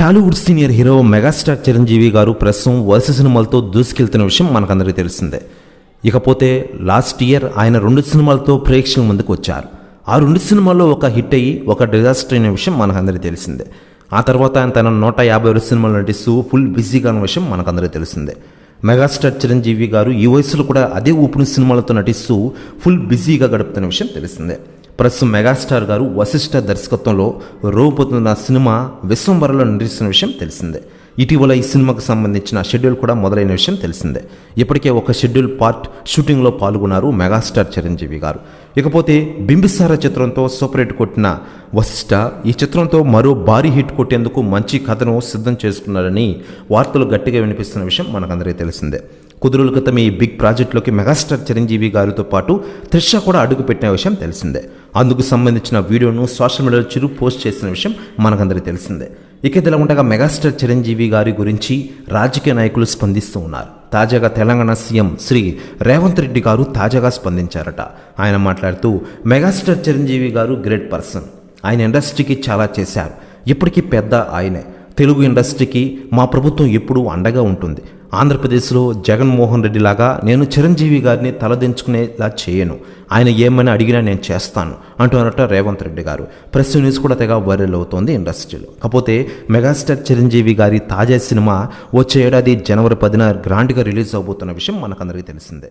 Tollywood senior hero megastar Chiranjeevi garu ప్రస్తుతం వరుస సినిమాలతో దూసుకెళ్తున్న విషయం మనకందరికీ తెలిసిందే ఇకపోతే లాస్ట్ ఇయర్ ఆయన రెండు సినిమాలతో ప్రేక్షకుల ముందుకు వచ్చారు. ఆ రెండు సినిమాల్లో ఒక హిట్ అయ్యి ఒక డిజాస్టర్ అయిన విషయం మనకందరికీ తెలిసిందే. ఆ తర్వాత ఆయన తన నూట యాభై రెండు సినిమాలు నటిస్తూ ఫుల్ బిజీగా ఉన్న విషయం మనకందరికీ తెలిసిందే. మెగాస్టార్ చిరంజీవి గారు ఈ వయసులో కూడా అదే ఊపుని సినిమాలతో నటిస్తూ ఫుల్ బిజీగా గడుపుతున్న విషయం తెలిసిందే. ప్రస్తుతం మెగాస్టార్ గారు వశిష్ఠ దర్శకత్వంలో రూపొందుతున్న సినిమా విశ్వంబరలో నటిస్తున్న విషయం తెలిసిందే. ఇటీవల ఈ సినిమాకు సంబంధించిన షెడ్యూల్ కూడా మొదలైన విషయం తెలిసిందే. ఇప్పటికే ఒక షెడ్యూల్ పార్ట్ షూటింగ్లో పాల్గొన్నారు మెగాస్టార్ చిరంజీవి గారు. ఇకపోతే బింబిసార చిత్రంతో సూపర్ హిట్ కొట్టిన వశిష్ఠ ఈ చిత్రంతో మరో భారీ హిట్ కొట్టేందుకు మంచి కథను సిద్ధం చేసుకున్నారని వార్తలు గట్టిగా వినిపిస్తున్న విషయం మనకందరికీ తెలిసిందే. కుదురుల క్రితం ఈ బిగ్ ప్రాజెక్టులోకి మెగాస్టార్ చిరంజీవి గారితో పాటు త్రిష కూడా అడుగుపెట్టిన విషయం తెలిసిందే. అందుకు సంబంధించిన వీడియోను సోషల్ మీడియాలో చిరు పోస్ట్ చేసిన విషయం మనకందరికీ తెలిసిందే. ఇక ఇదిలా ఉండగా మెగాస్టార్ చిరంజీవి గారి గురించి రాజకీయ నాయకులు స్పందిస్తూ ఉన్నారు. తాజాగా తెలంగాణ సీఎం శ్రీ రేవంత్ రెడ్డి గారు తాజాగా స్పందించారట. ఆయన మాట్లాడుతూ మెగాస్టార్ చిరంజీవి గారు గ్రేట్ పర్సన్. ఆయన ఇండస్ట్రీకి చాలా చేశారు. ఇప్పటికీ పెద్ద ఆయనే. తెలుగు ఇండస్ట్రీకి మా ప్రభుత్వం ఎప్పుడూ అండగా ఉంటుంది. ఆంధ్రప్రదేశ్లో జగన్మోహన్ రెడ్డి లాగా నేను చిరంజీవి గారిని తలదించుకునేలా చేయను. ఆయన ఏమైనా అడిగినా నేను చేస్తాను అంటున్నారట రేవంత్ రెడ్డి గారు. ప్రెస్ న్యూస్ కూడా తెగ వైరల్ అవుతోంది ఇండస్ట్రీలో. కాకపోతే మెగాస్టార్ చిరంజీవి గారి తాజా సినిమా వచ్చే ఏడాది జనవరి పదిన గ్రాండ్గా రిలీజ్ అవబోతున్న విషయం మనకందరికీ తెలిసిందే.